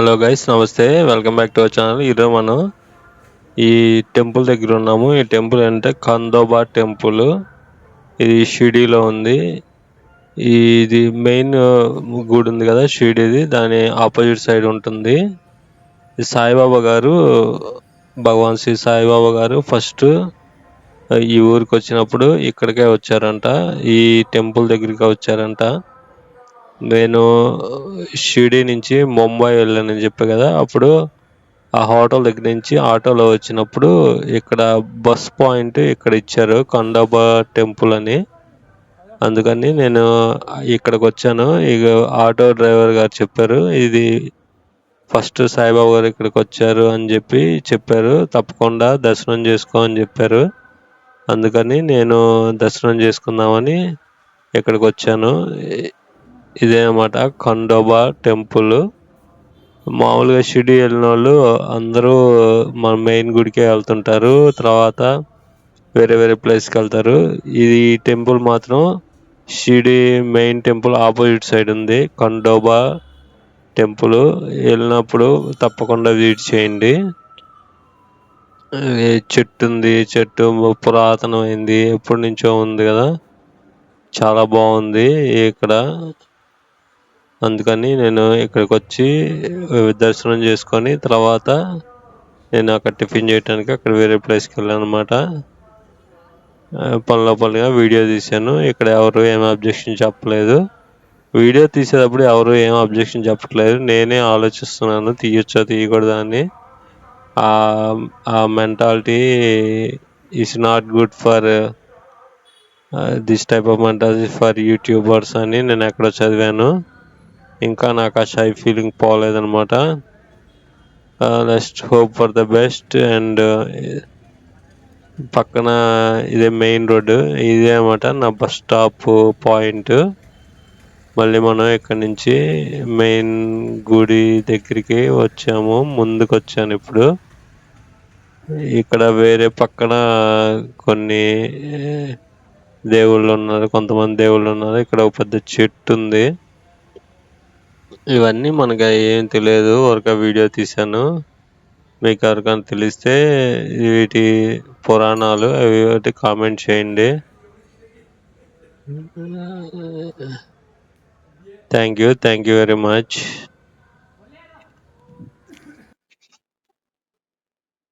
Hello guys నమస్తే. Welcome back to our channel. ఈరోజు మనం ఈ టెంపుల్ దగ్గర ఉన్నాము. ఈ టెంపుల్ అంటే కందోబా టెంపుల్. ఇది షిరిడీలో ఉంది. ఇది మెయిన్ గుడి ఉంది కదా షిరిడీది. దాని ఆపోజిట్ సైడ్ ఉంటుంది. సాయిబాబా గారు భగవాన్ శ్రీ సాయిబాబా గారు ఫస్ట్ ఈ ఊరికి వచ్చినప్పుడు ఇక్కడికే వచ్చారంట. ఈ టెంపుల్ దగ్గరికి వచ్చారంట. నేను షిరిడి నుంచి ముంబై వెళ్ళానని చెప్పా కదా అప్పుడు ఆ హోటల్ దగ్గర నుంచి ఆటోలో వచ్చినప్పుడు ఇక్కడ బస్ పాయింట్ ఇక్కడ ఇచ్చారు కొండబా టెంపుల్ అని. అందుకని నేను ఇక్కడికి వచ్చాను. ఇక ఆటో డ్రైవర్ గారు చెప్పారు ఇది ఫస్ట్ సాయిబాబా గారు ఇక్కడికి వచ్చారు అని చెప్పి చెప్పారు తప్పకుండా దర్శనం చేసుకో అని చెప్పారు. అందుకని నేను దర్శనం చేసుకుందామని ఇక్కడికి వచ్చాను. ఇదే అన్నమాట ఖండోబా టెంపుల్. మామూలుగా షిరిడి వెళ్ళిన వాళ్ళు అందరూ మన మెయిన్ గుడికే వెళ్తుంటారు. తర్వాత వేరే వేరే ప్లేస్కి వెళ్తారు. ఇది టెంపుల్ మాత్రం Shirdi main temple opposite side ఉంది. ఖండోబా టెంపుల్. వెళ్ళినప్పుడు తప్పకుండా విజిట్ చేయండి. చెట్టు ఉంది చెట్టు పురాతనమైంది ఎప్పటి నుంచో ఉంది కదా. చాలా బాగుంది ఇక్కడ. అందుకని నేను ఇక్కడికి వచ్చి దర్శనం చేసుకొని తర్వాత నేను అక్కడ టిఫిన్ చేయడానికి అక్కడ వేరే ప్లేస్కి వెళ్ళాను అనమాట పనిలో పనిగా వీడియో తీశాను. ఇక్కడ ఎవరు ఏం అబ్జెక్షన్ చెప్పలేదు. వీడియో తీసేటప్పుడు ఎవరు ఏం అబ్జెక్షన్ చెప్పట్లేదు. నేనే ఆలోచిస్తున్నాను తీయొచ్చా తీయకూడదా అని. ఆ mentality is not good for this type of mentality for YouTubers అని నేను ఎక్కడో చదివాను. ఇంకా నాకు ఆ shy feeling పోలేదనమాట next hope for the best and పక్కన ఇదే మెయిన్ రోడ్డు ఇదే అనమాట నా బస్ స్టాప్ పాయింట్ మళ్ళీ మనం ఇక్కడ నుంచి మెయిన్ గుడి దగ్గరికి వచ్చాము ముందుకు వచ్చాను ఇప్పుడు. ఇక్కడ వేరే పక్కన కొన్ని దేవుళ్ళు ఉన్నారు కొంతమంది దేవుళ్ళు ఉన్నారు. ఇక్కడ ఒక పెద్ద చెట్టు ఉంది. ఇవన్నీ మనకి ఏం తెలియదు. ఒక వీడియో తీశాను. మీకు ఎవరికైనా తెలిస్తే వీటి పురాణాలు అవి ఒకటి కామెంట్ చేయండి. Thank you. Thank you very much.